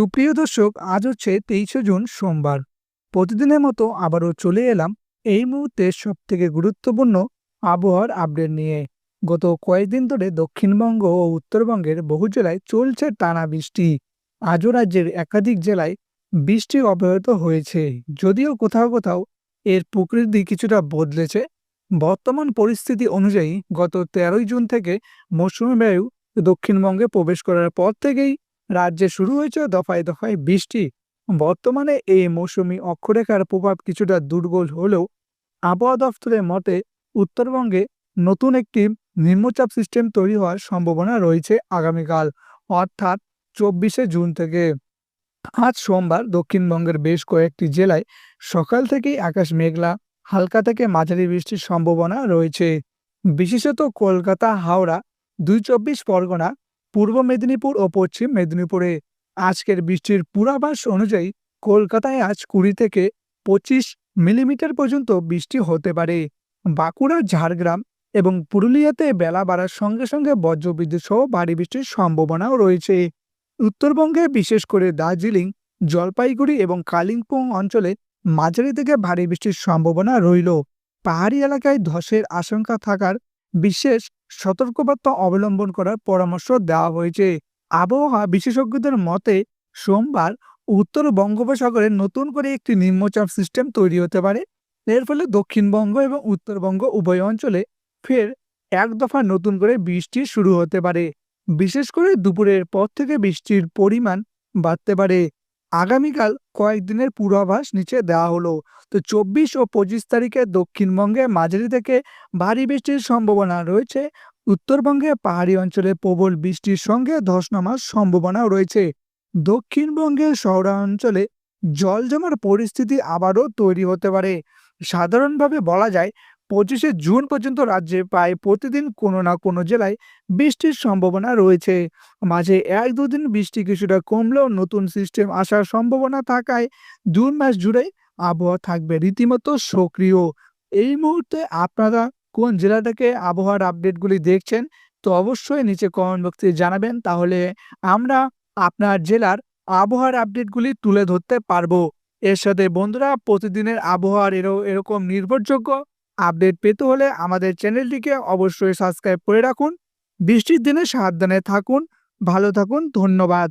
সুপ্রিয় দর্শক, আজ হচ্ছে তেইশে জুন, সোমবার। প্রতিদিনের মতো আবারও চলে এলাম এই মুহূর্তে সব থেকে গুরুত্বপূর্ণ আবহাওয়ার আপডেট নিয়ে। গত কয়েকদিন ধরে দক্ষিণবঙ্গ ও উত্তরবঙ্গের বহু জেলায় চলছে টানা বৃষ্টি। আজও রাজ্যের একাধিক জেলায় বৃষ্টি অব্যাহত হয়েছে। যদিও কোথাও কোথাও এর প্রকৃতি কিছুটা বদলেছে, বর্তমান পরিস্থিতি অনুযায়ী গত তেরোই জুন থেকে মৌসুমী বায়ু দক্ষিণবঙ্গে প্রবেশ করার পর থেকেই রাজ্যে শুরু হয়েছে দফায় দফায় বৃষ্টি। বর্তমানে এই মৌসুমি অক্ষরেখার প্রভাব কিছুটা দুর্বল হলেও আবহাওয়া দফতরের মতে উত্তরবঙ্গে নতুন একটি নিম্নচাপ সিস্টেম তৈরি হওয়ার সম্ভাবনা রয়েছে আগামীকাল, অর্থাৎ চব্বিশে জুন থেকে। আজ সোমবার দক্ষিণবঙ্গের বেশ কয়েকটি জেলায় সকাল থেকেই আকাশ মেঘলা, হালকা থেকে মাঝারি বৃষ্টির সম্ভাবনা রয়েছে। বিশেষত কলকাতা, হাওড়া, দুই চব্বিশ পরগনা পূর্ব মেদিনীপুর ও পশ্চিম মেদিনীপুরে। আজকের বৃষ্টির পূর্বাভাস অনুযায়ী কলকাতায় আজ কুড়ি থেকে পঁচিশ মিলিমিটার পর্যন্ত বৃষ্টি হতে পারে। বাঁকুড়া, ঝাড়গ্রাম এবং পুরুলিয়াতে বেলা বাড়ার সঙ্গে সঙ্গে বজ্রবিদ্যুৎ সহ ভারী বৃষ্টির সম্ভাবনাও রয়েছে। উত্তরবঙ্গে বিশেষ করে দার্জিলিং, জলপাইগুড়ি এবং কালিম্পং অঞ্চলে মাঝারি থেকে ভারী বৃষ্টির সম্ভাবনা রইল। পাহাড়ি এলাকায় ধসের আশঙ্কা থাকার বিশেষ সতর্কবার্তা অবলম্বন করার পরামর্শ দেওয়া হয়েছে। আবহাওয়া বিশেষজ্ঞদের মতে, সোমবার উত্তর বঙ্গোপসাগরে নতুন করে একটি নিম্নচাপ সিস্টেম তৈরি হতে পারে। এর ফলে দক্ষিণবঙ্গ এবং উত্তরবঙ্গ উভয় অঞ্চলে ফের এক দফা নতুন করে বৃষ্টি শুরু হতে পারে। বিশেষ করে দুপুরের পর থেকে বৃষ্টির পরিমাণ বাড়তে পারে। আগামীকাল কয়েকদিনের পূর্বাভাস নিচে দেওয়া হলো। তো চব্বিশ ও পঁচিশ তারিখে দক্ষিণবঙ্গে মাঝারি থেকে ভারী বৃষ্টির সম্ভাবনা রয়েছে। উত্তরবঙ্গে পাহাড়ি অঞ্চলে প্রবল বৃষ্টির সঙ্গে ধস নামার সম্ভাবনাও রয়েছে। দক্ষিণবঙ্গের শহরাঞ্চলে জল জমার পরিস্থিতি আবারও তৈরি হতে পারে। সাধারণভাবে বলা যায় পঁচিশে জুন পর্যন্ত রাজ্যে প্রায় প্রতিদিন কোনো না কোনো জেলায় বৃষ্টির সম্ভাবনা রয়েছে। মাঝে এক দুদিন বৃষ্টি কিছুটা কমলেও নতুন সিস্টেম আসার সম্ভাবনা থাকায় জুন মাস জুড়ে আবহাওয়া থাকবে রীতিমতো সক্রিয়। এই মুহূর্তে আপনারা কোন জেলা থেকে আবহাওয়ার আপডেটগুলি দেখছেন, তো অবশ্যই নিচে কমেন্ট বক্সে জানাবেন, তাহলে আমরা আপনার জেলার আবহাওয়ার আপডেটগুলি তুলে ধরতে পারব। এর সাথে বন্ধুরা, প্রতিদিনের আবহাওয়ার এরো এরকম নির্ভরযোগ্য আপডেট পেতে হলে আমাদের চ্যানেলটিকে অবশ্যই সাবস্ক্রাইব করে রাখুন। বৃষ্টির দিনে সাবধানে থাকুন। ভালো থাকুন। ধন্যবাদ।